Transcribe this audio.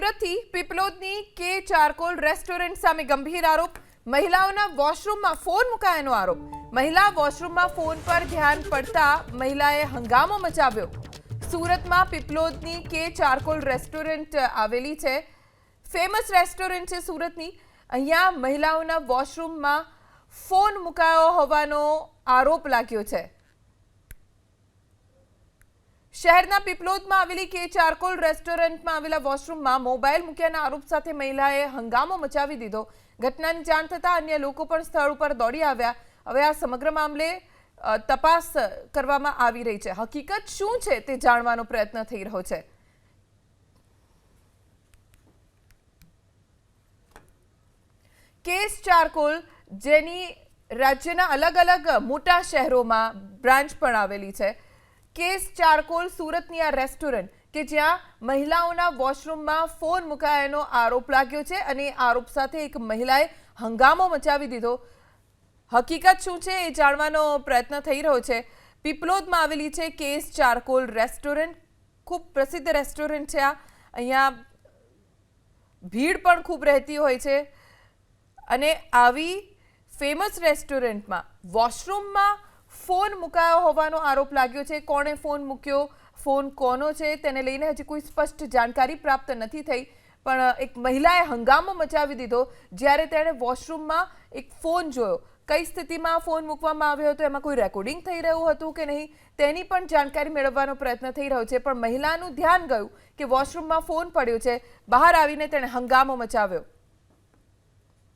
સુરતથી પીપલોદની કે charcoal restaurant સામે ગંભીર આરોપ. મહિલાઓના વોશરૂમમાં ફોન મુકાયાનો આરોપ. મહિલા વોશરૂમમાં ફોન પર ધ્યાન પડતા મહિલાએ હંગામો મચાવ્યો. સુરતમાં પીપલોદની કે ચારકોલ રેસ્ટોરન્ટ આવેલી છે. ફેમસ રેસ્ટોરન્ટ છે સુરતની. અહીંયા મહિલાઓના વોશરૂમમાં ફોન મુકાયો હોવાનો આરોપ લાગ્યો છે. શહેરના પીપલોદમાં આવેલી કે ચારકોલ રેસ્ટોરન્ટમાં આવેલા વોશરૂમમાં મોબાઈલ મૂક્યાના આરોપ સાથે મહિલાએ હંગામો મચાવી દીધો. ઘટનાની જાણ થતાં અન્ય લોકો પણ સ્થળ ઉપર દોડી આવ્યા. હવે આ સમગ્ર મામલે તપાસ કરવામાં આવી રહી છે. હકીકત શું છે તે જાણવાનો પ્રયત્ન થઈ રહ્યો છે. કેસ ચારકોલ જેની રાજ્યના અલગ અલગ મોટા શહેરોમાં બ્રાન્ચ પણ આવેલી છે. કેસ ચારકોલ સુરતની આ રેસ્ટોરન્ટ કે જ્યાં મહિલાઓના વોશરૂમમાં ફોન મુકાયાનો આરોપ લાગ્યો છે અને આરોપ સાથે એક મહિલાએ હંગામો મચાવી દીધો. હકીકત શું છે એ જાણવાનો પ્રયત્ન થઈ રહ્યો છે. પીપલોદમાં આવેલી છે કેસ ચારકોલ રેસ્ટોરન્ટ. ખૂબ પ્રસિદ્ધ રેસ્ટોરન્ટ છે આ. અહીંયા ભીડ પણ ખૂબ રહેતી હોય છે. અને આવી ફેમસ રેસ્ટોરન્ટમાં વોશરૂમમાં ફોન મુકાયો હોવાનો આરોપ લાગ્યો છે. કોણે ફોન મૂક્યો? ફોન કોનો છે? તેને લઈને હજી કોઈ સ્પષ્ટ જાણકારી પ્રાપ્ત નથી થઈ. પણ એક મહિલાએ હંગામો મચાવી દીધો. જ્યારે તેણે વોશરૂમમાં એક ફોન જોયો. કઈ સ્થિતિમાં ફોન મૂકવામાં આવ્યો હતો? એમાં કોઈ રેકોર્ડિંગ થઈ રહ્યું હતું કે નહીં? તેની પણ જાણકારી મેળવવાનો પ્રયત્ન થઈ રહ્યો છે. પણ મહિલાનું ધ્યાન ગયું કે વોશરૂમમાં ફોન પડ્યો છે. બહાર આવીને તેણે હંગામો મચાવ્યો.